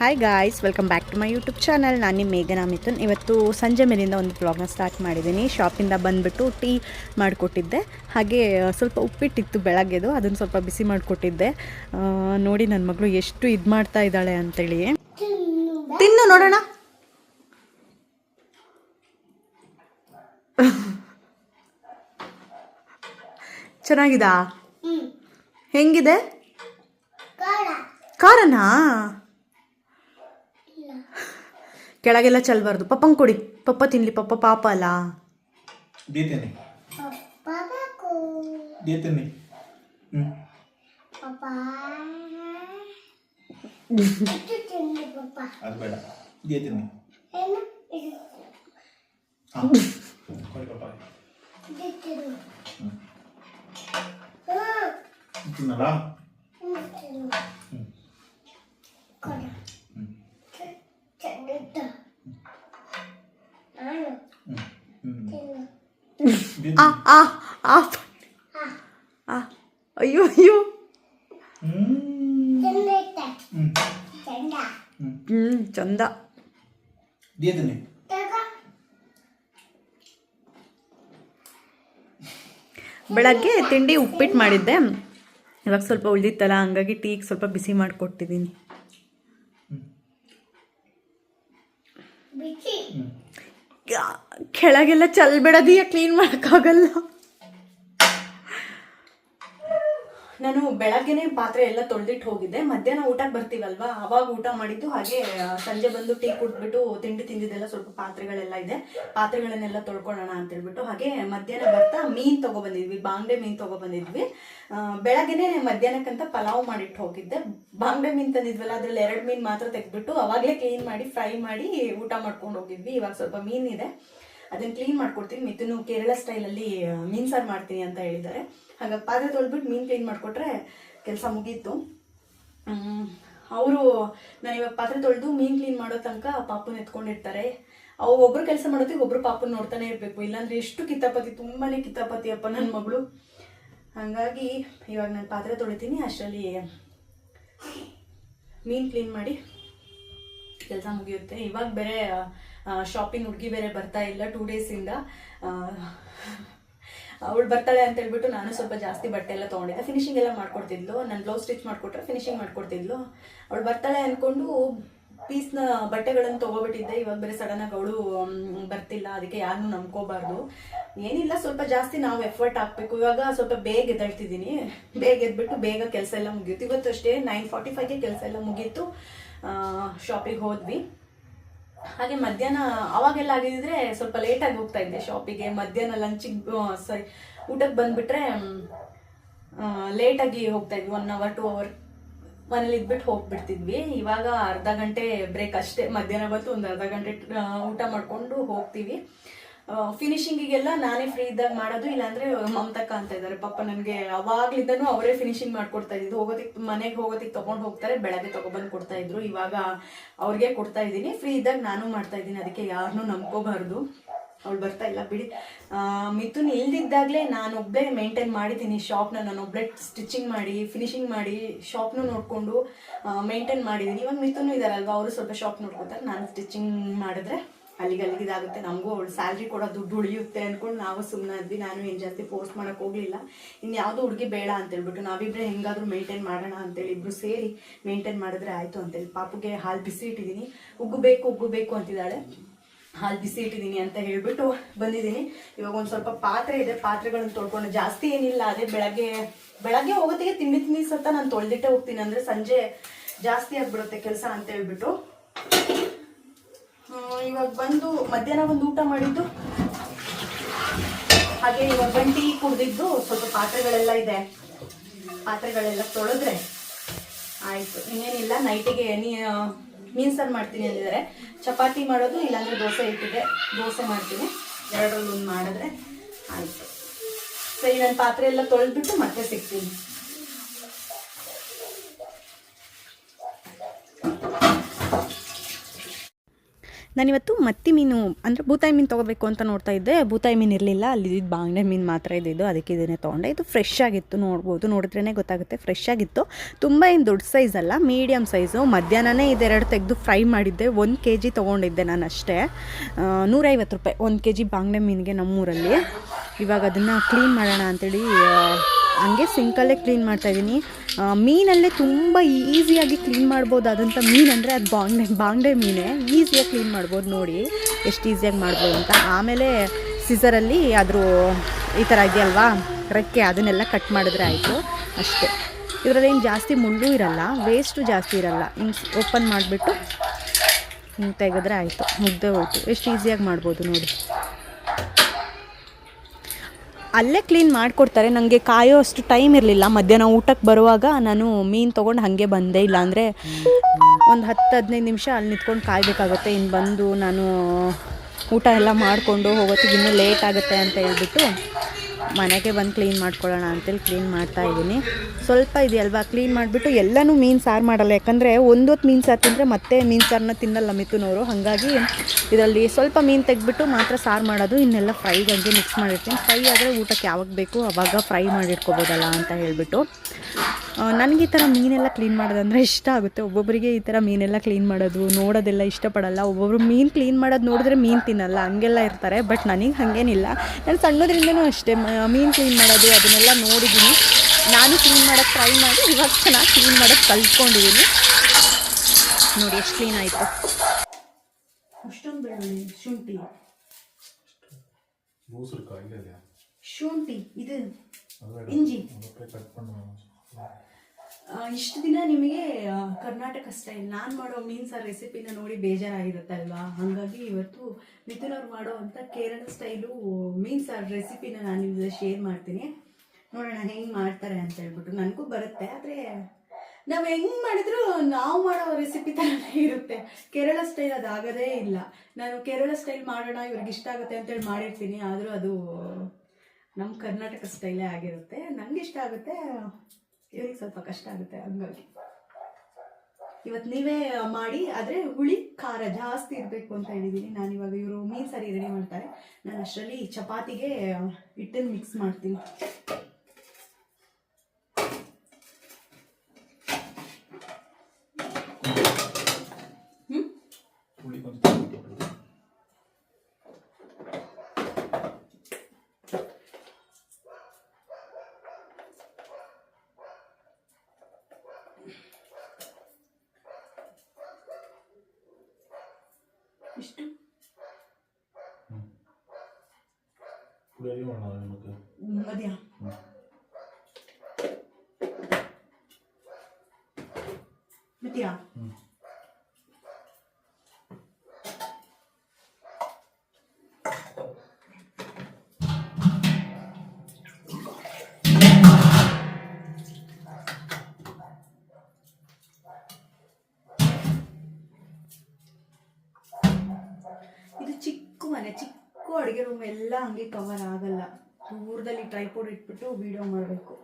Hi guys welcome back to my YouTube channel ನಾನು ನಿಮ್ಮ ಮೇಘನಾ ಮಿಥುನ್. ಇವತ್ತು ಸಂಜೆ ಮೇಲಿಂದ ಒಂದು ಬ್ಲಾಗ್ನ ಸ್ಟಾರ್ಟ್ ಮಾಡಿದ್ದೀನಿ. ಶಾಪಿಂದ ಬಂದುಬಿಟ್ಟು ಟೀ ಮಾಡಿಕೊಟ್ಟಿದ್ದೆ. ಹಾಗೆ ಸ್ವಲ್ಪ ಉಪ್ಪಿಟ್ಟಿತ್ತು ಬೆಳಗ್ಗೆದು. ಅದನ್ನು ಸ್ವಲ್ಪ ಬಿಸಿ ಮಾಡಿಕೊಟ್ಟಿದ್ದೆ. ನೋಡಿ ನನ್ನ ಮಗಳು ಎಷ್ಟು ಇದು ಮಾಡ್ತಾ ಇದ್ದಾಳೆ ಅಂತೇಳಿ. ತಿನ್ನು ನೋಡೋಣ. ಚೆನ್ನಾಗಿದಾ? ಹೆಂಗಿದೆ? ಖಾರನಾ? ಕೆಳಗೆಲ್ಲ ಚಲ್ಬಾರ್ದು. ಪಪ್ಪಂಗೆ ಕೊಡಿ. ಪಪ್ಪ ತಿನ್ಲಿ. ಪಪ್ಪ ಪಾಪ ಅಲ್ಲ. ದೇತೇನೆ ದೇತೇನೆ ಹ್ಞೂ ಅದು ಬೇಡ. ದೇತೇನೆ ಹಾಂ. ಕೊಡಿ ಪಾಪ ತಿನ್ನಲ್ಲ ಹ್ಞೂ ಹ್ಞೂ ಹ್ಞೂ ಆ ಆ ಆ. ಆ. ಅಯ್ಯೋ ಅಯ್ಯೋ. ಹ್ಞೂ ಚಂದ ಬೆಳಗ್ಗೆ ತಿಂಡಿ ಉಪ್ಪಿಟ್ಟು ಮಾಡಿದ್ದೆ. ಇವಾಗ ಸ್ವಲ್ಪ ಉಳಿದಿತ್ತಲ್ಲ ಹಂಗಾಗಿ ಟೀಗೆ ಸ್ವಲ್ಪ ಬಿಸಿ ಮಾಡಿಕೊಟ್ಟಿದ್ದೀನಿ. ಕೆಳಗೆಲ್ಲ ಚಲ್ಬಿಡೋದಿಯ ಕ್ಲೀನ್ ಮಾಡೋಕ್ಕಾಗಲ್ಲ. ನಾನು ಬೆಳಗ್ಗೆನೆ ಪಾತ್ರೆ ಎಲ್ಲ ತೊಳೆದಿಟ್ಟು ಹೋಗಿದ್ದೆ. ಮಧ್ಯಾಹ್ನ ಊಟಕ್ಕೆ ಬರ್ತೀವಲ್ವಾ? ಅವಾಗ ಊಟ ಮಾಡಿದ್ದು ಹಾಗೆ ಸಂಜೆ ಬಂದು ಟೀ ಕುಡ್ಬಿಟ್ಟು ತಿಂಡಿ ತಿಂದಿದ್ದೆಲ್ಲ ಸ್ವಲ್ಪ ಪಾತ್ರೆಗಳೆಲ್ಲ ಇದೆ. ಪಾತ್ರೆಗಳನ್ನೆಲ್ಲ ತೊಳ್ಕೊಳ್ಳೋಣ ಅಂತ ಹೇಳ್ಬಿಟ್ಟು ಹಾಗೆ ಮಧ್ಯಾಹ್ನ ಬರ್ತಾ ಮೀನ್ ತಗೊಬಂದಿದ್ವಿ ಬಾಂಗ್ಡೆ ಮೀನ್ ತಗೊಬಂದಿದ್ವಿ. ಬೆಳಗ್ಗೆನೆ ಮಧ್ಯಾಹ್ನಕ್ಕಂತ ಪಲಾವ್ ಮಾಡಿಟ್ಟು ಹೋಗಿದ್ದೆ. ಬಾಂಗ್ಡೆ ಮೀನ್ ತಂದಿದ್ವಲ್ಲ, ಅದ್ರಲ್ಲಿ ಎರಡು ಮೀನ್ ಮಾತ್ರ ತೆಗೆದ್ಬಿಟ್ಟು ಅವಾಗಲೇ ಕ್ಲೀನ್ ಮಾಡಿ ಫ್ರೈ ಮಾಡಿ ಊಟ ಮಾಡ್ಕೊಂಡು ಹೋಗಿದ್ವಿ. ಇವಾಗ ಸ್ವಲ್ಪ ಮೀನ್ ಇದೆ. ಅದನ್ನ ಕ್ಲೀನ್ ಮಾಡ್ಕೊಡ್ತೀನಿ. ಮಿಥುನು ಕೇರಳ ಸ್ಟೈಲಲ್ಲಿ ಮೀನ್ ಸಾರು ಮಾಡ್ತೀನಿ ಅಂತ ಹೇಳಿದ್ದಾರೆ. ಹಾಗಾಗಿ ಪಾತ್ರೆ ತೊಳ್ಬಿಟ್ಟು ಮೀನು ಕ್ಲೀನ್ ಮಾಡಿಕೊಟ್ರೆ ಕೆಲಸ ಮುಗೀತು. ಅವರು, ನಾನು ಇವಾಗ ಪಾತ್ರೆ ತೊಳೆದು ಮೀನ್ ಕ್ಲೀನ್ ಮಾಡೋ ತನಕ ಪಾಪುನ ಎತ್ಕೊಂಡಿರ್ತಾರೆ. ಅವು ಒಬ್ರು ಕೆಲಸ ಮಾಡೋದಕ್ಕೆ ಒಬ್ರು ಪಾಪುನ ನೋಡ್ತಾನೆ ಇರಬೇಕು. ಇಲ್ಲಾಂದ್ರೆ ಎಷ್ಟು ಕಿತ್ತಾಪತಿ ತುಂಬಾನೇ ಕಿತ್ತಾಪತಿ ಅಪ್ಪ ನನ್ನ ಮಗಳು. ಹಾಗಾಗಿ ಇವಾಗ ನಾನು ಪಾತ್ರೆ ತೊಳಿತೀನಿ. ಅಷ್ಟರಲ್ಲಿ ಮೀನ್ ಕ್ಲೀನ್ ಮಾಡಿ ಕೆಲಸ ಮುಗಿಯುತ್ತೆ. ಇವಾಗ ಬೇರೆ ಶಾಪಿಂಗ್ ಹುಡುಗಿ ಬೇರೆ ಬರ್ತಾ ಇಲ್ಲ ಟೂ ಡೇಸಿಂದ ಅವಳು ಬರ್ತಾಳೆ ಅಂತ ಹೇಳ್ಬಿಟ್ಟು ನಾನು ಸ್ವಲ್ಪ ಜಾಸ್ತಿ ಬಟ್ಟೆ ಎಲ್ಲ ತೊಗೊಂಡಿದ್ದೆ ಫಿನಿಶಿಂಗ್ ಎಲ್ಲ ಮಾಡ್ಕೊಡ್ತಿದ್ಲು. ನಾನು ಬ್ಲೌಸ್ ಸ್ಟಿಚ್ ಮಾಡಿಕೊಟ್ರೆ ಫಿನಿಶಿಂಗ್ ಮಾಡ್ಕೊಡ್ತಿದ್ಲು. ಅವಳು ಬರ್ತಾಳೆ ಅಂದ್ಕೊಂಡು ಪೀಸ್ನ ಬಟ್ಟೆಗಳನ್ನು ತೊಗೊಬಿಟ್ಟಿದ್ದೆ. ಇವಾಗ ಬೇರೆ ಸಡನ್ನಾಗಿ ಅವಳು ಬರ್ತಿಲ್ಲ, ಅದಕ್ಕೆ ಯಾರನ್ನೂ ನಂಬ್ಕೋಬಾರ್ದು. ಏನಿಲ್ಲ, ಸ್ವಲ್ಪ ಜಾಸ್ತಿ ನಾವು ಎಫರ್ಟ್ ಹಾಕ್ಬೇಕು. ಇವಾಗ ಸ್ವಲ್ಪ ಬೇಗ ಎದ್ದೇಳ್ತಿದ್ದೀನಿ. ಬೇಗ ಎದ್ಬಿಟ್ಟು ಬೇಗ ಕೆಲಸ ಎಲ್ಲ ಮುಗಿಯುತ್ತೆ ಇವತ್ತು ಅಷ್ಟೇ ನೈನ್ ಫಾರ್ಟಿ ಫೈವ್ಗೆ ಕೆಲಸ ಎಲ್ಲ ಮುಗೀತು. ಶಾಪಿಗೆ ಹೋದ್ವಿ. ಹಾಗೆ ಮಧ್ಯಾಹ್ನ ಅವಾಗೆಲ್ಲ ಆಗಿದ್ರೆ ಸ್ವಲ್ಪ ಲೇಟಾಗಿ ಹೋಗ್ತಾ ಇದ್ದೆ ಶಾಪಿಗೆ ಮಧ್ಯಾಹ್ನ ಲಂಚಿಗೆ ಸಾರಿ ಊಟಕ್ಕೆ ಬಂದ್ಬಿಟ್ರೆ ಲೇಟಾಗಿ ಹೋಗ್ತಾ ಇದ್ವಿ. ಒನ್ ಅವರ್ ಟು ಅವರ್ ಮನೇಲಿ ಇದ್ಬಿಟ್ಟು ಹೋಗ್ಬಿಡ್ತಿದ್ವಿ. ಇವಾಗ ಅರ್ಧ ಗಂಟೆ ಬ್ರೇಕ್ ಅಷ್ಟೇ. ಮಧ್ಯಾಹ್ನ ಬಂತು, ಒಂದು ಅರ್ಧ ಗಂಟೆ ಊಟ ಮಾಡಿಕೊಂಡು ಹೋಗ್ತೀವಿ. ಫಿನಿಶಿಂಗಿಗೆಲ್ಲ ನಾನೇ ಫ್ರೀ ಇದ್ದಾಗ ಮಾಡೋದು, ಇಲ್ಲಾಂದ್ರೆ ಮಮತಕ್ಕ ಅಂತ ಇದ್ದಾರೆ. ಪಾಪ ನನಗೆ ಅವಾಗ್ಲಿಂದನೂ ಅವರೇ ಫಿನಿಶಿಂಗ್ ಮಾಡ್ಕೊಡ್ತಾ ಇದ್ದು ಹೋಗೋದಕ್ಕೆ ಮನೆಗೆ ಹೋಗೋದಕ್ಕೆ ತಗೊಂಡು ಹೋಗ್ತಾರೆ, ಬೆಳಗ್ಗೆ ತೊಗೊಬಂದು ಕೊಡ್ತಾ ಇದ್ರು. ಇವಾಗ ಅವ್ರಿಗೆ ಕೊಡ್ತಾ ಇದ್ದೀನಿ. ಫ್ರೀ ಇದ್ದಾಗ ನಾನು ಮಾಡ್ತಾ ಇದ್ದೀನಿ. ಅದಕ್ಕೆ ಯಾರನ್ನೂ ನಂಬ್ಕೋಬಾರ್ದು. ಅವಳು ಬರ್ತಾ ಇಲ್ಲ, ಬಿಡಿ. ಮಿಥುನ್ ಇಲ್ದಿದ್ದಾಗಲೇ ನಾನು ಒಬ್ಬಳೇ ಮೇಂಟೈನ್ ಮಾಡಿದ್ದೀನಿ ಶಾಪ್ನ ನಾನು ಒಬ್ಬಳೇ ಸ್ಟಿಚಿಂಗ್ ಮಾಡಿ ಫಿನಿಶಿಂಗ್ ಮಾಡಿ ಶಾಪ್ನು ನೋಡಿಕೊಂಡು ಮೇಂಟೈನ್ ಮಾಡಿದ್ದೀನಿ. ಇವಾಗ ಮಿಥುನು ಇದಾರಲ್ವಾ, ಅವರು ಸ್ವಲ್ಪ ಶಾಪ್ ನೋಡ್ಕೊತಾರೆ. ನಾನು ಸ್ಟಿಚಿಂಗ್ ಮಾಡಿದ್ರೆ ಅಲ್ಲಿಗೆ ಅಲ್ಲಿಗೆ ಇದಾಗುತ್ತೆ. ನಮಗೂ ಅವಳು ಸ್ಯಾಲ್ರಿ ಕೊಡೋ ದುಡ್ಡು ಉಳಿಯುತ್ತೆ ಅಂದ್ಕೊಂಡು ನಾವು ಸುಮ್ಮನೆ ಇದ್ವಿ. ನಾನು ಏನು ಜಾಸ್ತಿ ಫೋರ್ಸ್ ಮಾಡೋಕೆ ಹೋಗಲಿಲ್ಲ. ಇನ್ನು ಯಾವುದೋ ಹುಡುಗಿ ಬೇಡ ಅಂತ ಹೇಳ್ಬಿಟ್ಟು ನಾವಿಬ್ಬರೇ ಹೆಂಗಾದ್ರೂ ಮೇಂಟೈನ್ ಮಾಡೋಣ ಅಂತೇಳಿ ಇಬ್ಬರು ಸೇರಿ ಮೇಂಟೈನ್ ಮಾಡಿದ್ರೆ ಆಯಿತು ಅಂತೇಳಿ. ಪಾಪುಗೆ ಹಾಲು ಬಿಸಿ ಇಟ್ಟಿದ್ದೀನಿ. ಉಗ್ಗಬೇಕು ಉಗ್ಗಬೇಕು ಅಂತಿದ್ದಾಳೆ. ಹಾಲು ಬಿಸಿ ಇಟ್ಟಿದ್ದೀನಿ ಅಂತ ಹೇಳ್ಬಿಟ್ಟು ಬಂದಿದ್ದೀನಿ. ಇವಾಗ ಒಂದು ಸ್ವಲ್ಪ ಪಾತ್ರೆ ಇದೆ. ಪಾತ್ರೆಗಳನ್ನ ತೊಳ್ಕೊಂಡು ಜಾಸ್ತಿ ಏನಿಲ್ಲ. ಅದೇ ಬೆಳಗ್ಗೆ ಬೆಳಗ್ಗೆ ಹೋಗೋತ್ತಿಗೆ ತಿಂಡಿ ತಿಂಡಿ ಅಂತ ನಾನು ತೊಳೆದಿಟ್ಟೆ ಹೋಗ್ತೀನಿ ಅಂದರೆ ಸಂಜೆ ಜಾಸ್ತಿ ಆಗಿಬಿಡುತ್ತೆ ಕೆಲಸ ಅಂತ ಹೇಳ್ಬಿಟ್ಟು. ಇವಾಗ ಬಂದು ಮಧ್ಯಾಹ್ನ ಒಂದು ಊಟ ಮಾಡಿದ್ದು. ಹಾಗೆ ಇವಾಗ ಬಂದು ಟೀ ಕುಡ್ದಿದ್ದು, ಸ್ವಲ್ಪ ಪಾತ್ರೆಗಳೆಲ್ಲ ಇದೆ. ಪಾತ್ರೆಗಳೆಲ್ಲ ತೊಳೆದ್ರೆ ಆಯಿತು. ಇನ್ನೇನಿಲ್ಲ, ನೈಟಿಗೆ ನೀ ಮೀನು ಸಾರು ಮಾಡ್ತೀನಿ ಅಂದಿದ್ದಾರೆ. ಚಪಾತಿ ಮಾಡೋದು, ಇಲ್ಲಾಂದ್ರೆ ದೋಸೆ ಇಟ್ಟಿದೆ. ದೋಸೆ ಮಾಡ್ತೀನಿ. ಎರಡರಲ್ಲಿ ಒಂದು ಮಾಡಿದ್ರೆ ಆಯಿತು. ಸರಿ, ನಾನು ಪಾತ್ರೆ ಎಲ್ಲ ತೊಳೆದ್ಬಿಟ್ಟು ಮತ್ತೆ ಸಿಗ್ತೀನಿ. ನಾನಿವತ್ತು ಮತ್ತಿ ಮೀನು ಅಂದರೆ ಬೂತಾಯಿ ಮೀನು ತೊಗೋಬೇಕು ಅಂತ ನೋಡ್ತಾ ಇದ್ದೆ. ಬೂತಾಯಿ ಮೀನು ಇರಲಿಲ್ಲ. ಅಲ್ಲಿ ಇದ್ದಿದ್ದು ಬಾಂಗ್ಡೆ ಮೀನು ಮಾತ್ರ ಇದ್ದಿದ್ದು ಅದಕ್ಕೆ ಇದನ್ನೇ ತೊಗೊಂಡೆ. ಇದು ಫ್ರೆಶ್ ಆಗಿತ್ತು ನೋಡ್ಬೋದು. ನೋಡಿದ್ರೇ ಗೊತ್ತಾಗುತ್ತೆ. ಫ್ರೆಶ್ ಆಗಿತ್ತು. ತುಂಬ ಏನು ದೊಡ್ಡ ಸೈಜ್ ಅಲ್ಲ ಮೀಡಿಯಮ್ ಸೈಜು ಮಧ್ಯಾಹ್ನನೇ ಇದೆರಡು ತೆಗೆದು ಫ್ರೈ ಮಾಡಿದ್ದೆ. ಒಂದು ಕೆ ಜಿ ತೊಗೊಂಡಿದ್ದೆ ನಾನು ಅಷ್ಟೇ. ನೂರೈವತ್ತು ರೂಪಾಯಿ. ಒಂದು ಕೆ ಜಿ ಬಾಂಗ್ಡೆ ಮೀನಿಗೆ ನಮ್ಮೂರಲ್ಲಿ. ಇವಾಗ ಅದನ್ನು ಕ್ಲೀನ್ ಮಾಡೋಣ ಅಂತೇಳಿ ಆ, ಹಂಗೆ ಸಿಂಕಲ್ಲೇ ಕ್ಲೀನ್ ಮಾಡ್ತಾಯಿದ್ದೀನಿ ಮೀನಲ್ಲೇ ತುಂಬ ಈಸಿಯಾಗಿ ಕ್ಲೀನ್ ಮಾಡ್ಬೋದಾದಂಥ ಮೀನು ಅಂದರೆ ಅದು ಬಾಂಗ್ಡೆ ಬಾಂಗ್ಡೆ ಮೀನೇ. ಈಸಿಯಾಗಿ ಕ್ಲೀನ್ ಮಾಡ್ಬೋದು ನೋಡಿ, ಎಷ್ಟು ಈಸಿಯಾಗಿ ಮಾಡ್ಬೋದು ಅಂತ. ಆಮೇಲೆ ಸಿಸರಲ್ಲಿ ಅದ್ರ ಈ ಥರ ಇದೆಯಲ್ವಾ, ರೆಕ್ಕೆ ಅದನ್ನೆಲ್ಲ ಕಟ್ ಮಾಡಿದ್ರೆ ಆಯಿತು. ಅಷ್ಟೇ. ಇದರಲ್ಲೇನು ಜಾಸ್ತಿ ಮುಳ್ಳು ಇರಲ್ಲ ವೇಸ್ಟು ಜಾಸ್ತಿ ಇರಲ್ಲ. ಹಿಂಗೆ ಓಪನ್ ಮಾಡಿಬಿಟ್ಟು ಹಿಂಗೆ ತೆಗೆದ್ರೆ ಆಯಿತು. ಮುದ್ದೆ ಹೋಯ್ತು. ಎಷ್ಟು ಈಸಿಯಾಗಿ ಮಾಡ್ಬೋದು ನೋಡಿ. ಅಲ್ಲೇ ಕ್ಲೀನ್ ಮಾಡಿಕೊಡ್ತಾರೆ. ನನಗೆ ಕಾಯೋ ಅಷ್ಟು ಟೈಮ್ ಇರಲಿಲ್ಲ. ಮಧ್ಯಾಹ್ನ ಊಟಕ್ಕೆ ಬರುವಾಗ ನಾನು ಮೀನು ತೊಗೊಂಡು ಹಾಗೆ ಬಂದೆ. ಇಲ್ಲಾಂದರೆ ಒಂದು ಹತ್ತು, ಹದಿನೈದು ನಿಮಿಷ ಅಲ್ಲಿ ನಿಂತ್ಕೊಂಡು ಕಾಯಬೇಕಾಗುತ್ತೆ. ಇನ್ನು ಬಂದು ನಾನು ಊಟ ಎಲ್ಲ ಮಾಡಿಕೊಂಡು ಹೋಗೋತ್ತಿಗೆ ಇನ್ನೂ ಲೇಟ್ ಆಗುತ್ತೆ ಅಂತ ಹೇಳ್ಬಿಟ್ಟು ಮನೆಗೆ ಬಂದು ಕ್ಲೀನ್ ಮಾಡ್ಕೊಳ್ಳೋಣ ಅಂತೇಳಿ ಕ್ಲೀನ್ ಮಾಡ್ತಾ ಇದ್ದೀನಿ. ಸ್ವಲ್ಪ ಇದೆಯಲ್ವಾ ಕ್ಲೀನ್ ಮಾಡಿಬಿಟ್ಟು ಎಲ್ಲನೂ ಮೀನು ಸಾರು ಮಾಡಲ್ಲ. ಯಾಕಂದರೆ ಒಂದೊತ್ತು ಮೀನು ಸಾರು ತಿಂದರೆ ಮತ್ತೆ ಮೀನು ಸಾರನ್ನ ತಿನ್ನಲ್ಲ ಮಿಥುನವರು. ಹಾಗಾಗಿ ಇದರಲ್ಲಿ ಸ್ವಲ್ಪ ಮೀನು ತೆಗೆದ್ಬಿಟ್ಟು ಮಾತ್ರ ಸಾರು ಮಾಡೋದು. ಇನ್ನೆಲ್ಲ ಫ್ರೈಗೆ ಹಂಗೆ ಮಿಕ್ಸ್ ಮಾಡಿರ್ತೀನಿ. ಫ್ರೈ ಆದರೆ ಊಟಕ್ಕೆ ಯಾವಾಗ ಬೇಕು ಅವಾಗ ಫ್ರೈ ಮಾಡಿಟ್ಕೋಬೋದಲ್ಲ ಅಂತ ಹೇಳಿಬಿಟ್ಟು. ನನಗೆ ಈ ಥರ ಮೀನೆಲ್ಲ ಕ್ಲೀನ್ ಮಾಡೋದಂದರೆ ಇಷ್ಟ ಆಗುತ್ತೆ. ಒಬ್ಬೊಬ್ಬರಿಗೆ ಈ ಥರ ಮೀನೆಲ್ಲ ಕ್ಲೀನ್ ಮಾಡೋದು ನೋಡೋದೆಲ್ಲ ಇಷ್ಟಪಡಲ್ಲ. ಒಬ್ಬೊಬ್ರು ಮೀನು ಕ್ಲೀನ್ ಮಾಡೋದು ನೋಡಿದ್ರೆ ಮೀನು ತಿನ್ನಲ್ಲ ಹಂಗೆಲ್ಲ ಇರ್ತಾರೆ. ಬಟ್ ನನಗೆ ಹಾಗೇನಿಲ್ಲ. ನಾನು ಸಣ್ಣದ್ರಿಂದನೂ ಅಷ್ಟೇ ಮೀನು ಕ್ಲೀನ್ ಮಾಡೋದು ಅದನ್ನೆಲ್ಲ ನೋಡಿದ್ದೀನಿ. ನಾನು ಕ್ಲೀನ್ ಮಾಡೋಕ್ಕೆ ಟ್ರೈ ಮಾಡಿ ಇವಾಗ ಚೆನ್ನಾಗಿ ಕ್ಲೀನ್ ಮಾಡೋಕ್ಕೆ ಕಲ್ತ್ಕೊಂಡಿದ್ದೀನಿ ನೋಡಿ ಎಷ್ಟು ಕ್ಲೀನ್ ಆಯಿತು. ಅಷ್ಟೊಂದು ಶುಂಠಿ. ಶುಂಠಿ ಇದು ಇಂಜಿ. ಇಷ್ಟು ದಿನ ನಿಮಗೆ ಕರ್ನಾಟಕ ಸ್ಟೈಲ್ ನಾನು ಮಾಡೋ ಮೀನ್ಸ್ ಆ ರೆಸಿಪಿನ ನೋಡಿ ಬೇಜಾರಾಗಿರುತ್ತಲ್ವಾ ಹಾಗಾಗಿ ಇವತ್ತು ಮಿಥುನ್ ಅವ್ರು ಮಾಡೋ ಅಂತ ಕೇರಳ ಸ್ಟೈಲು ಮೀನ್ಸ್ ಆ ರೆಸಿಪಿನ ನಾನು ನಿಮ್ಮ ಶೇರ್ ಮಾಡ್ತೀನಿ. ನೋಡೋಣ ಹೆಂಗೆ ಮಾಡ್ತಾರೆ ಅಂತ ಹೇಳ್ಬಿಟ್ಟು. ನನಗೂ ಬರುತ್ತೆ, ಆದರೆ ನಾವು ಹೆಂಗೆ ಮಾಡಿದ್ರು ನಾವು ಮಾಡೋ ರೆಸಿಪಿ ಥರನೇ ಇರುತ್ತೆ. ಕೇರಳ ಸ್ಟೈಲ್ ಅದು ಇಲ್ಲ. ನಾನು ಕೇರಳ ಸ್ಟೈಲ್ ಮಾಡೋಣ, ಇವ್ರಿಗೆ ಇಷ್ಟ ಆಗುತ್ತೆ ಅಂತೇಳಿ ಮಾಡಿರ್ತೀನಿ. ಆದರೂ ಅದು ನಮ್ಮ ಕರ್ನಾಟಕ ಸ್ಟೈಲೇ ಆಗಿರುತ್ತೆ. ನನಗೆ ಇಷ್ಟ ಆಗುತ್ತೆ. ಇವ್ರಿಗೆ ಸ್ವಲ್ಪ ಕಷ್ಟ ಆಗುತ್ತೆ ಹಂಗಾಗಿ. ಇವತ್ತು ನೀವೇ ಮಾಡಿ, ಆದರೆ ಹುಳಿ, ಖಾರ ಜಾಸ್ತಿ ಇರಬೇಕು ಅಂತ ಹೇಳಿದ್ದೀನಿ ನಾನು ಇವಾಗ ಇವರು ಮೀನು ಸರಿ ರೆಡಿ ಮಾಡ್ತಾರೆ. ನಾನು ಅಷ್ಟರಲ್ಲಿ ಚಪಾತಿಗೆ ಹಿಟ್ಟನ್ನು ಮಿಕ್ಸ್ ಮಾಡ್ತೀನಿ ಹ್ಞೂ ಹುಳಿ ಕೊಂಚ ಕೊಟ್ಟರು ಇಷ್ಟು ಹುಳಿ ಅಡಿ ಮಾಡೋಣ ರೂಮ್ ಎಲ್ಲ ಹಂಗೆ ಕವರ್ ಆಗಲ್ಲ. ದೂರದಲ್ಲಿ ಟ್ರೈಪೋಡ್ ಇಟ್ಬಿಟ್ಟು ವಿಡಿಯೋ ಮಾಡಬೇಕು.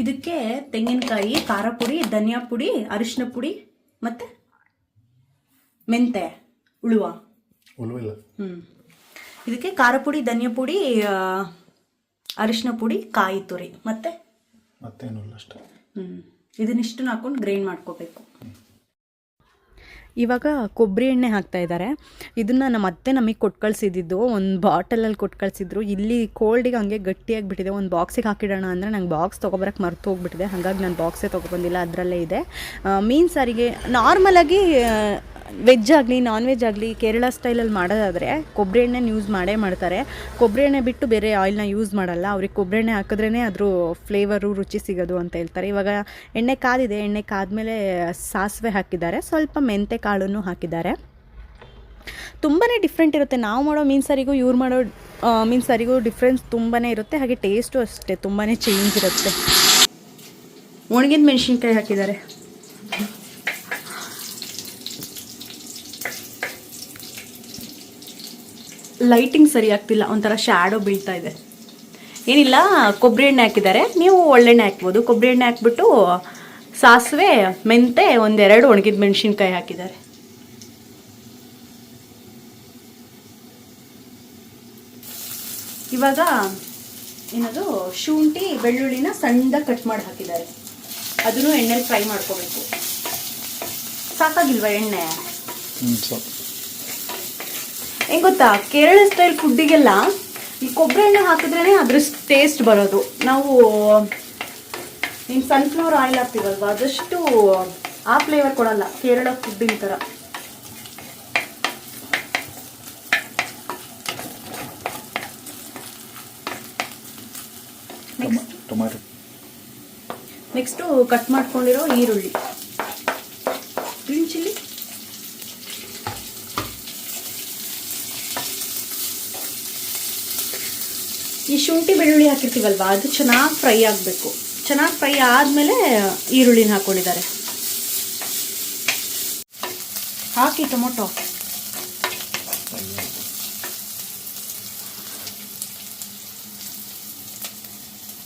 ಇದಕ್ಕೆ ತೆಂಗಿನಕಾಯಿ ಖಾರ ಪುಡಿ ಧನಿಯಾ ಪುಡಿ ಅರಿಶಿನ ಪುಡಿ ಮತ್ತೆ ಮೆಂತೆ ಉಳುವ. ಉಳುವಿಲ್ಲ. ಹ್ಞೂ ಇದಕ್ಕೆ ಖಾರ ಪುಡಿ ಧನಿಯಾ ಪುಡಿ ಅರಿಶಿನ ಪುಡಿ ಕಾಯಿ ತುರಿ ಮತ್ತೆ? ಮತ್ತೇನು ಇಲ್ಲ ಅಷ್ಟೇ. ಹ್ಞೂ ಇದನ್ನಿಷ್ಟು ಹಾಕೊಂಡು ಗ್ರೈಂಡ್ ಮಾಡ್ಕೋಬೇಕು. ಇವಾಗ ಕೊಬ್ಬರಿ ಎಣ್ಣೆ ಹಾಕ್ತಾ ಇದ್ದಾರೆ ಇದನ್ನು ನಮ್ಮ ಅತ್ತೆ ನಮಗೆ ಕೊಟ್ಟು ಕಳಿಸಿದ್ದು ಒಂದು ಬಾಟಲಲ್ಲಿ ಕೊಟ್ಟು ಕಳಿಸಿದ್ರು ಇಲ್ಲಿ ಕೋಲ್ಡಿಗೆ ಹಂಗೆ ಗಟ್ಟಿಯಾಗಿ ಬಿಟ್ಟಿದೆ ಒಂದು ಬಾಕ್ಸಿಗೆ ಹಾಕಿಡೋಣ ಅಂದರೆ ನಂಗೆ ಬಾಕ್ಸ್ ತೊಗೊಬರಕ್ಕೆ ಮರ್ತು ಹೋಗ್ಬಿಟ್ಟಿದೆ. ಹಾಗಾಗಿ ನಾನು ಬಾಕ್ಸೇ ತೊಗೊಬಂದಿಲ್ಲ. ಅದರಲ್ಲೇ ಇದೆ. ಮೀನು ಸಾರಿಗೆ ನಾರ್ಮಲಾಗಿ ವೆಜ್ ಆಗಲಿ ನಾನ್ ವೆಜ್ ಆಗಲಿ ಕೇರಳ ಸ್ಟೈಲಲ್ಲಿ ಮಾಡೋದಾದರೆ ಕೊಬ್ಬರಿ ಎಣ್ಣೆನ ಯೂಸ್ ಮಾಡೇ ಮಾಡ್ತಾರೆ. ಕೊಬ್ಬರಿ ಎಣ್ಣೆ ಬಿಟ್ಟು ಬೇರೆ ಆಯಿಲ್ನ ಯೂಸ್ ಮಾಡಲ್ಲ. ಅವ್ರಿಗೆ ಕೊಬ್ಬರಿ ಎಣ್ಣೆ ಹಾಕಿದ್ರೇ ಅದ್ರ ಫ್ಲೇವರು ರುಚಿ ಸಿಗೋದು ಅಂತ ಹೇಳ್ತಾರೆ. ಇವಾಗ ಎಣ್ಣೆ ಕಾದಿದೆ. ಎಣ್ಣೆ ಕಾದ್ಮೇಲೆ ಸಾಸಿವೆ ಹಾಕಿದ್ದಾರೆ. ಸ್ವಲ್ಪ ಮೆಂತೆ ಕಾಳನ್ನು ಹಾಕಿದ್ದಾರೆ. ತುಂಬಾ ಡಿಫ್ರೆಂಟ್ ಇರುತ್ತೆ. ನಾವು ಮಾಡೋ ಮೀನು ಸಾರಿಗೂ ಇವ್ರು ಮಾಡೋ ಮೀನು ಸಾರಿಗೂ ಡಿಫ್ರೆನ್ಸ್ ತುಂಬಾ ಇರುತ್ತೆ. ಹಾಗೆ ಟೇಸ್ಟು ಅಷ್ಟೇ ತುಂಬಾ ಚೇಂಜ್ ಇರುತ್ತೆ. ಒಣಗಿದ ಮೆಣಸಿನ್ಕಾಯಿ ಹಾಕಿದ್ದಾರೆ. ಲೈಟಿಂಗ್ ಸರಿ ಆಗ್ತಿಲ್ಲ, ಒಂಥರ ಶ್ಯಾಡೋ ಬೀಳ್ತಾ ಇದೆ. ಏನಿಲ್ಲ ಕೊಬ್ಬರಿ ಎಣ್ಣೆ ಹಾಕಿದ್ದಾರೆ. ನೀವು ಒಳ್ಳೆಣ್ಣೆ ಹಾಕ್ಬೋದು. ಕೊಬ್ಬರಿ ಎಣ್ಣೆ ಹಾಕ್ಬಿಟ್ಟು ಸಾಸಿವೆ ಮೆಂತೆ ಒಂದೆರಡು ಒಣಗಿದ ಮೆಣಸಿನ್ಕಾಯಿ ಹಾಕಿದ್ದಾರೆ. ಇವಾಗ ಏನದು ಶುಂಠಿ ಬೆಳ್ಳುಳ್ಳಿನ ಸಣ್ಣದಾಗಿ ಕಟ್ ಮಾಡಿ ಹಾಕಿದ್ದಾರೆ. ಅದನ್ನು ಎಣ್ಣೆಲಿ ಫ್ರೈ ಮಾಡ್ಕೋಬೇಕು. ಸಾಕಾಗಿಲ್ವಾ ಎಣ್ಣೆ? ಹೆಂಗ್ ಗೊತ್ತಾ? ಕೇರಳ ಸ್ಟೈಲ್ ಫುಡ್ಡಿಗೆಲ್ಲ ಈ ಕೊಬ್ಬರಿ ಎಣ್ಣೆ ಹಾಕಿದ್ರೇ ಅದ್ರ ಟೇಸ್ಟ್ ಬರೋದು. ನಾವು ಇನ್ನು ಸನ್ಫ್ಲವರ್ ಆಯಿಲ್ ಹಾಕ್ತೀವಲ್ವ ಅದಷ್ಟು ಆ ಫ್ಲೇವರ್ ಕೊಡಲ್ಲ. ಕೇರಳ ಫುಡ್ಡಿನ ಥರ ನೆಕ್ಸ್ಟ್ ಟೊಮ್ಯಾಟೊ ನೆಕ್ಸ್ಟು ಕಟ್ ಮಾಡ್ಕೊಂಡಿರೋ ಈರುಳ್ಳಿ. ಗ್ರೀನ್ ಚಿಲ್ಲಿ ಈ ಶುಂಠಿ ಬೆಳ್ಳುಳ್ಳಿ ಹಾಕಿರ್ತೀವಲ್ವಾ? ಅದು ಚೆನ್ನಾಗಿ ಫ್ರೈ ಆಗಬೇಕು. ಚೆನ್ನಾಗಿ ಫ್ರೈ ಆದಮೇಲೆ ಈರುಳ್ಳಿನ ಹಾಕ್ಕೊಂಡಿದ್ದಾರೆ ಹಾಕಿ ಟೊಮೊಟೊ.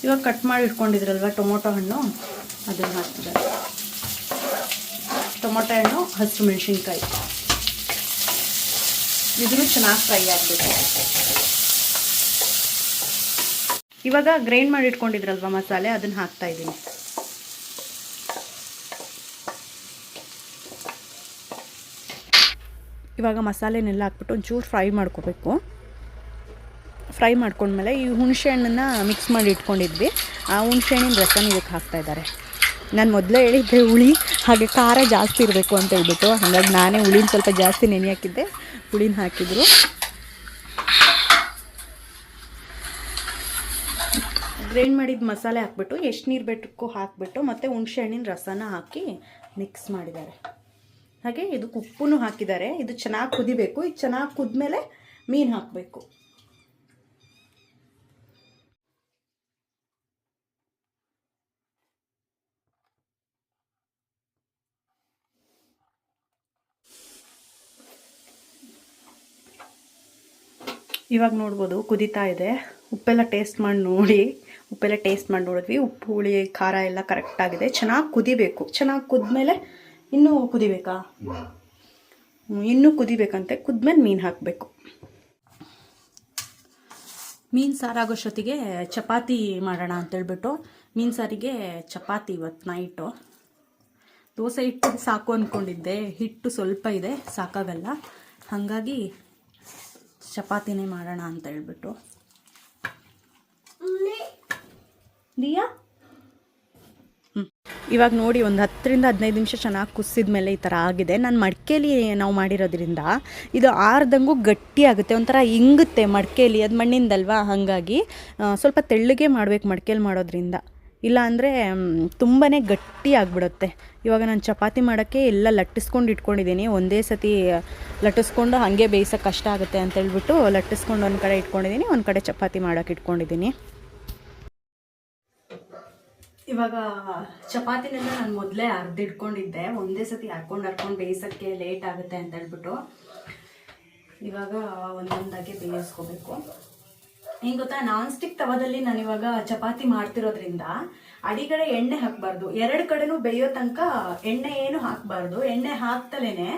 ಇವಾಗ ಕಟ್ ಮಾಡಿ ಇಟ್ಕೊಂಡಿದ್ರಲ್ವ ಟೊಮೊಟೊ ಹಣ್ಣು? ಅದನ್ನು ಹಾಕ್ತಿದ್ದಾರೆ. ಟೊಮೊಟೊ ಹಣ್ಣು, ಹಸಿರು ಮೆಣಸಿನ್ಕಾಯಿ. ಇದನ್ನು ಚೆನ್ನಾಗಿ ಫ್ರೈ ಆಗಬೇಕು. ಇವಾಗ ಗ್ರೈಂಡ್ ಮಾಡಿ ಇಟ್ಕೊಂಡಿದ್ರಲ್ವ ಮಸಾಲೆ? ಅದನ್ನು ಹಾಕ್ತಾ ಇದ್ದೀನಿ. ಇವಾಗ ಮಸಾಲೆನೆಲ್ಲ ಹಾಕ್ಬಿಟ್ಟು ಒಂಚೂರು ಫ್ರೈ ಮಾಡ್ಕೋಬೇಕು. ಫ್ರೈ ಮಾಡ್ಕೊಂಡ್ಮೇಲೆ ಈ ಹುಣಸೆ ಹಣ್ಣನ್ನು ಮಿಕ್ಸ್ ಮಾಡಿ ಇಟ್ಕೊಂಡಿದ್ವಿ. ಆ ಹುಣಸೆ ಹಣ್ಣಿನ ರಸನ ಇದಕ್ಕೆ ಹಾಕ್ತಾ ಇದ್ದಾರೆ. ನಾನು ಮೊದಲೇ ಹೇಳಿದ್ದೆ ಹುಳಿ, ಹಾಗೆ ಖಾರ ಜಾಸ್ತಿ ಇರಬೇಕು ಅಂತ ಹೇಳ್ಬಿಟ್ಟು. ಹಾಗಾಗಿ ನಾನೇ ಹುಳಿನ ಸ್ವಲ್ಪ ಜಾಸ್ತಿ ನೆನೆ ಹಾಕಿದ್ದೆ. ಹುಳಿನ ಹಾಕಿದ್ರು. ಗ್ರೈಂಡ್ ಮಾಡಿದ ಮಸಾಲೆ ಹಾಕ್ಬಿಟ್ಟು, ಎಷ್ಟು ನೀರು ಬೇಕೋ ಹಾಕ್ಬಿಟ್ಟು, ಮತ್ತು ಹುಣಸೆ ಹಣ್ಣಿನ ರಸನ ಹಾಕಿ ಮಿಕ್ಸ್ ಮಾಡಿದ್ದಾರೆ. ಹಾಗೆ ಇದಕ್ಕೆ ಉಪ್ಪು ಹಾಕಿದ್ದಾರೆ. ಇದು ಚೆನ್ನಾಗಿ ಕುದಿಬೇಕು. ಇದು ಚೆನ್ನಾಗಿ ಕುದ್ಮೇಲೆ ಮೀನು ಹಾಕಬೇಕು. ಇವಾಗ ನೋಡ್ಬೋದು ಕುದೀತಾ ಇದೆ. ಉಪ್ಪೆಲ್ಲ ಟೇಸ್ಟ್ ಮಾಡಿ ನೋಡಿ, ಉಪ್ಪೆಲ್ಲ ಟೇಸ್ಟ್ ಮಾಡಿ ನೋಡಿದ್ವಿ. ಉಪ್ಪು, ಹುಳಿ, ಖಾರ ಎಲ್ಲ ಕರೆಕ್ಟಾಗಿದೆ ಚೆನ್ನಾಗಿ ಕುದಿಬೇಕು. ಚೆನ್ನಾಗಿ ಕುದ್ಮೇಲೆ ಇನ್ನೂ ಕುದಿಬೇಕಾ? ಇನ್ನೂ ಕುದಿಬೇಕಂತೆ. ಕುದ್ಮೇಲೆ ಮೀನು ಹಾಕಬೇಕು. ಮೀನು ಸಾರಾಗೋಷ್ಟೊತ್ತಿಗೆ ಚಪಾತಿ ಮಾಡೋಣ ಅಂತೇಳ್ಬಿಟ್ಟು ಮೀನು ಸಾರಿಗೆ ಚಪಾತಿ ಇವತ್ತು ನೈಟು ದೋಸೆ ಹಿಟ್ಟು ಸಾಕು ಅಂದ್ಕೊಂಡಿದ್ದೆ ಹಿಟ್ಟು ಸ್ವಲ್ಪ ಇದೆ, ಸಾಕಾಗಲ್ಲ. ಹಾಗಾಗಿ ಚಪಾತಿನೇ ಮಾಡೋಣ ಅಂತ ಹೇಳ್ಬಿಟ್ಟು ಹ್ಮ್. ಇವಾಗ ನೋಡಿ ಒಂದು ಹತ್ತರಿಂದ ಹದಿನೈದು ನಿಮಿಷ ಚೆನ್ನಾಗಿ ಕುಸಿದ ಮೇಲೆ ಈ ಥರ ಆಗಿದೆ. ನಾನು ಮಡಿಕೇಲಿ ನಾವು ಮಾಡಿರೋದ್ರಿಂದ ಇದು ಆರ್ದಂಗೂ ಗಟ್ಟಿ ಆಗುತ್ತೆ, ಒಂಥರ ಇಂಗುತ್ತೆ ಮಡಿಕೇಲಿ. ಅದು ಮಣ್ಣಿಂದಲ್ವಾ? ಹಾಗಾಗಿ ಸ್ವಲ್ಪ ತೆಳ್ಳಗೆ ಮಾಡಬೇಕು ಮಡಿಕೇಲಿ ಮಾಡೋದ್ರಿಂದ. ಇಲ್ಲಾಂದರೆ ತುಂಬಾ ಗಟ್ಟಿ ಆಗಿಬಿಡುತ್ತೆ. ಇವಾಗ ನಾನು ಚಪಾತಿ ಮಾಡೋಕ್ಕೆ ಎಲ್ಲ ಲಟ್ಟಿಸ್ಕೊಂಡು ಇಟ್ಕೊಂಡಿದ್ದೀನಿ. ಒಂದೇ ಸತಿ ಲಟ್ಟಿಸ್ಕೊಂಡು ಹಾಗೆ ಬೇಯಿಸೋಕೆ ಕಷ್ಟ ಆಗುತ್ತೆ ಅಂತೇಳ್ಬಿಟ್ಟು ಲಟ್ಟಿಸ್ಕೊಂಡು ಒಂದು ಕಡೆ ಇಟ್ಕೊಂಡಿದ್ದೀನಿ, ಒಂದು ಕಡೆ ಚಪಾತಿ ಮಾಡೋಕೆ ಇಟ್ಕೊಂಡಿದ್ದೀನಿ. ಇವಾಗ ಚಪಾತಿನೆಲ್ಲ ನಾನು ಮೊದಲೇ ಅರ್ದಿಟ್ಕೊಂಡಿದ್ದೆ. ಒಂದೇ ಸತಿ ಹರ್ಕೊಂಡು ಹರ್ಕೊಂಡು ಬೇಯಿಸೋಕ್ಕೆ ಲೇಟ್ ಆಗುತ್ತೆ ಅಂತ ಹೇಳ್ಬಿಟ್ಟು. ಇವಾಗ ಒಂದೊಂದಾಗಿ ಬೇಯಿಸ್ಕೋಬೇಕು. ಹೆಂಗೆ ಗೊತ್ತಾ? ನಾನ್ ಸ್ಟಿಕ್ ತವದಲ್ಲಿ ನಾನು ಇವಾಗ ಚಪಾತಿ ಮಾಡ್ತಿರೋದ್ರಿಂದ ಅಡಿಗಡೆ ಎಣ್ಣೆ ಹಾಕಬಾರ್ದು. ಎರಡು ಕಡೆನೂ ಬೇಯೋ ತನಕ ಎಣ್ಣೆ ಏನು ಹಾಕಬಾರ್ದು. ಎಣ್ಣೆ ಹಾಕ್ತಲೇನೆ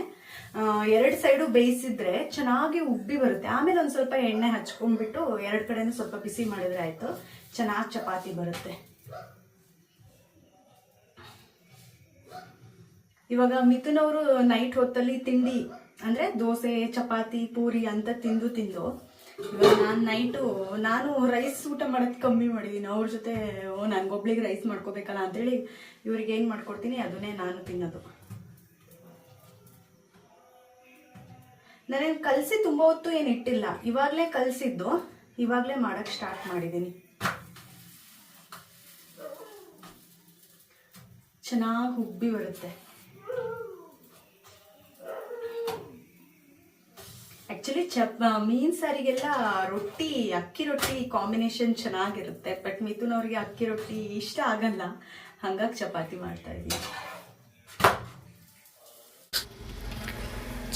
ಎರಡು ಸೈಡು ಬೇಯಿಸಿದ್ರೆ ಚೆನ್ನಾಗಿ ಉಬ್ಬಿ ಬರುತ್ತೆ. ಆಮೇಲೆ ಒಂದು ಸ್ವಲ್ಪ ಎಣ್ಣೆ ಹಚ್ಕೊಂಡ್ಬಿಟ್ಟು ಎರಡು ಕಡೆನೂ ಸ್ವಲ್ಪ ಬಿಸಿ ಮಾಡಿದ್ರೆ ಆಯ್ತು. ಚೆನ್ನಾಗಿ ಚಪಾತಿ ಬರುತ್ತೆ. ಇವಾಗ ಮಿಥುನ್ ಅವರು ನೈಟ್ ಹೊತ್ತಲ್ಲಿ ತಿಂಡಿ, ಅಂದ್ರೆ ದೋಸೆ, ಚಪಾತಿ, ಪೂರಿ ಅಂತ ತಿಂದು ತಿಂದು, ಇವಾಗ ನಾನು ನೈಟು ನಾನು ರೈಸ್ ಊಟ ಮಾಡೋದು ಕಮ್ಮಿ ಮಾಡಿದ್ದೀನಿ ಅವ್ರ ಜೊತೆ ನನಗೊಬ್ಳಿಗೆ ರೈಸ್ ಮಾಡ್ಕೋಬೇಕಲ್ಲ ಅಂತೇಳಿ ಇವ್ರಿಗೆ ಏನು ಮಾಡ್ಕೊಡ್ತೀನಿ, ಅದನ್ನೇ ನಾನು ತಿನ್ನೋದು. ನನಗೆ ಕಲಸಿ ತುಂಬ ಹೊತ್ತು ಏನು ಇಟ್ಟಿಲ್ಲ. ಇವಾಗಲೇ ಕಲಸಿದ್ದು, ಇವಾಗಲೇ ಮಾಡೋಕ್ಕೆ ಸ್ಟಾರ್ಟ್ ಮಾಡಿದ್ದೀನಿ ಚೆನ್ನಾಗಿ ಉಬ್ಬಿ ಬರುತ್ತೆ. ಚಪ್ ಮೀನ್ ಸಾರಿಗೆಲ್ಲ ರೊಟ್ಟಿ, ಅಕ್ಕಿ ರೊಟ್ಟಿ ಕಾಂಬಿನೇಷನ್ ಚೆನ್ನಾಗಿರುತ್ತೆ. ಬಟ್ ಮಿಥುನ್ ಅವ್ರಿಗೆ ಅಕ್ಕಿ ರೊಟ್ಟಿ ಇಷ್ಟ ಆಗಲ್ಲ. ಹಾಗಾಗಿ ಚಪಾತಿ ಮಾಡ್ತಾ ಇದ್ವಿ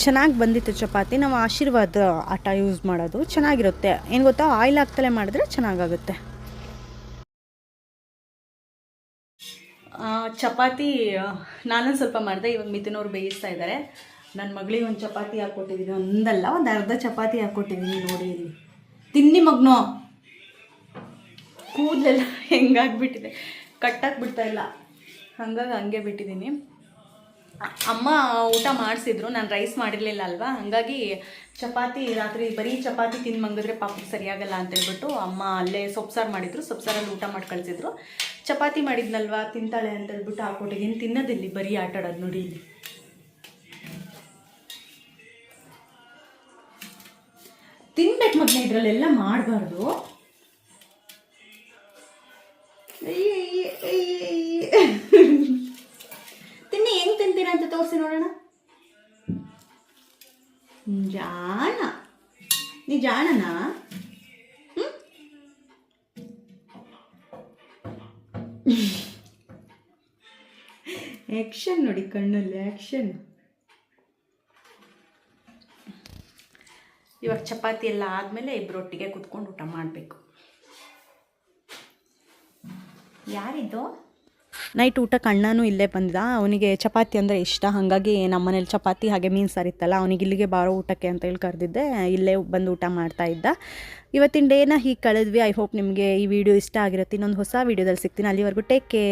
ಚೆನ್ನಾಗಿ ಬಂದಿತ್ತು ಚಪಾತಿ. ನಾವು ಆಶೀರ್ವಾದ ಆಟ ಯೂಸ್ ಮಾಡೋದು ಚೆನ್ನಾಗಿರುತ್ತೆ. ಏನು ಗೊತ್ತಾ? ಆಯಿಲ್ ಹಾಕ್ತಲೇ ಮಾಡಿದ್ರೆ ಚೆನ್ನಾಗಾಗುತ್ತೆ. ಚಪಾತಿ ನಾನೊಂದು ಸ್ವಲ್ಪ ಮಾಡಿದೆ. ಇವಾಗ ಮಿಥುನವ್ರು ಬೇಯಿಸ್ತಾ ಇದ್ದಾರೆ ನನ್ನ ಮಗಳಿಗೆ ಒಂದು ಚಪಾತಿ ಹಾಕ್ಕೊಟ್ಟಿದ್ದೀನಿ ಒಂದಲ್ಲ, ಒಂದು ಅರ್ಧ ಚಪಾತಿ ಹಾಕ್ಕೊಟ್ಟಿದ್ದೀನಿ ನೋಡಿ ಇಲ್ಲಿ. ತಿನ್ನಿ ಮಗ್ನೋ. ಕೂದಲೆಲ್ಲ ಹೆಂಗಾಗ್ಬಿಟ್ಟಿದೆ ಕಟ್ಟಾಕ್ ಬಿಡ್ತಾ ಇಲ್ಲ. ಹಂಗಾಗಿ ಹಂಗೆ ಬಿಟ್ಟಿದ್ದೀನಿ ಅಮ್ಮ ಊಟ ಮಾಡಿಸಿದ್ರು, ನಾನು ರೈಸ್ ಮಾಡಿರಲಿಲ್ಲ ಅಲ್ವಾ? ಹಾಗಾಗಿ ಚಪಾತಿ ರಾತ್ರಿ, ಬರೀ ಚಪಾತಿ ತಿಂದು ಮಂಗಿದ್ರೆ ಪಾಪ ಸರಿಯಾಗಲ್ಲ ಅಂತ ಹೇಳ್ಬಿಟ್ಟು ಅಮ್ಮ ಅಲ್ಲೇ ಸೊಪ್ಸಾರು ಮಾಡಿದ್ರು. ಸೊಪ್ಸಾರಲ್ಲಿ ಊಟ ಮಾಡಿ ಕಳಿಸಿದ್ರು. ಚಪಾತಿ ಮಾಡಿದ್ನಲ್ವಾ, ತಿಂತಾಳೆ ಅಂತ ಹೇಳ್ಬಿಟ್ಟು ಹಾಕ್ಕೊಟ್ಟಿದ್ದೀನಿ ತಿನ್ನೋದಿಲ್ಲಿ ಬರೀ ಆಟಾಡೋದು ನೋಡಿ ಇಲ್ಲಿ. ತಿನ್ಬೇಕು ಮಗನ ಇದರಲ್ಲೆಲ್ಲ ಮಾಡಬಾರ್ದು. ತಿನ್ನಿ, ಹೆಂಗ್ ತಿಂತೀರಾ ಅಂತ ತೋರಿಸಿ ನೋಡೋಣ. ಜಾಣ ನೀ ಜಾಣನಾ ಆ್ಯಕ್ಷನ್ ನೋಡಿ ಕಣ್ಣಲ್ಲಿ ಆ್ಯಕ್ಷನ್ ಇವಾಗ ಚಪಾತಿ ಎಲ್ಲ ಆದಮೇಲೆ ಇಬ್ಬರೊಟ್ಟಿಗೆ ಕುತ್ಕೊಂಡು ಊಟ ಮಾಡಬೇಕು. ಯಾರಿದ್ದು ನೈಟ್ ಊಟಕ್ಕೆ ಅಣ್ಣನೂ ಇಲ್ಲೇ ಬಂದ ಅವನಿಗೆ ಚಪಾತಿ ಅಂದರೆ ಇಷ್ಟ. ಹಾಗಾಗಿ ನಮ್ಮನೇಲಿ ಚಪಾತಿ ಹಾಗೆ ಮೀನು ಸಾರು ಇತ್ತಲ್ಲ, ಅವನಿಗೆ ಇಲ್ಲಿಗೆ ಬಾರೋ ಊಟಕ್ಕೆ ಅಂತ ಹೇಳಿ ಕರೆದಿದ್ದೆ. ಇಲ್ಲೇ ಬಂದು ಊಟ ಮಾಡ್ತಾ ಇದ್ದ. ಇವತ್ತಿನ ಡೇನ ಹೀಗೆ ಕಳೆದ್ವಿ. ಐ ಹೋಪ್ ನಿಮಗೆ ಈ ವಿಡಿಯೋ ಇಷ್ಟ ಆಗಿರುತ್ತೆ. ಇನ್ನೊಂದು ಹೊಸ ವಿಡಿಯೋದಲ್ಲಿ ಸಿಗ್ತೀನಿ. ಅಲ್ಲಿವರೆಗೂ ಟೇಕ್ ಕೇರ್